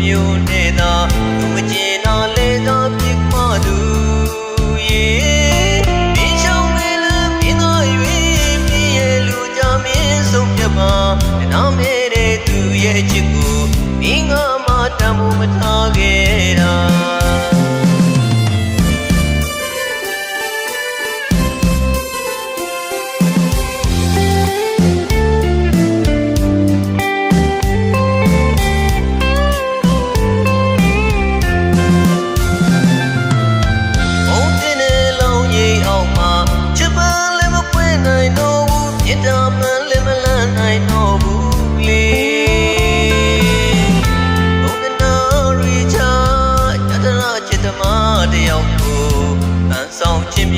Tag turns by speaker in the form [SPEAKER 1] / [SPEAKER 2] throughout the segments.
[SPEAKER 1] မျိုးနဲ့သာ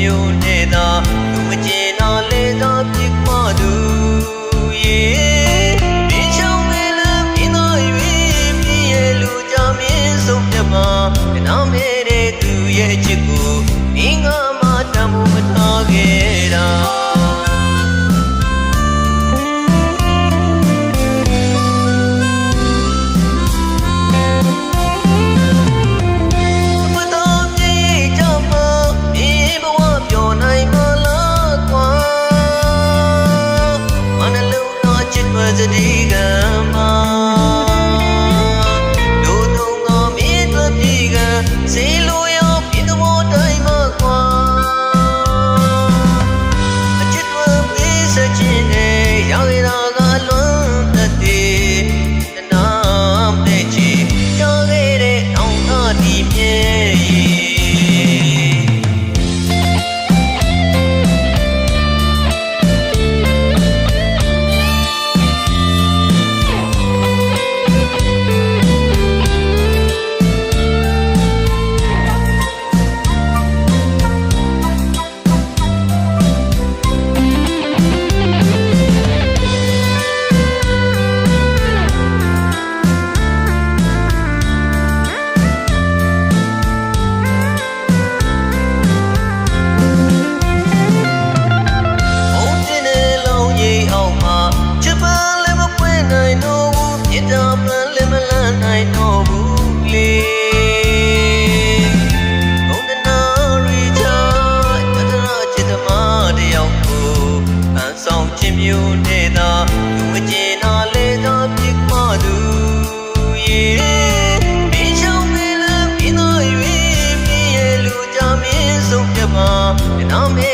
[SPEAKER 1] You. and I'm in.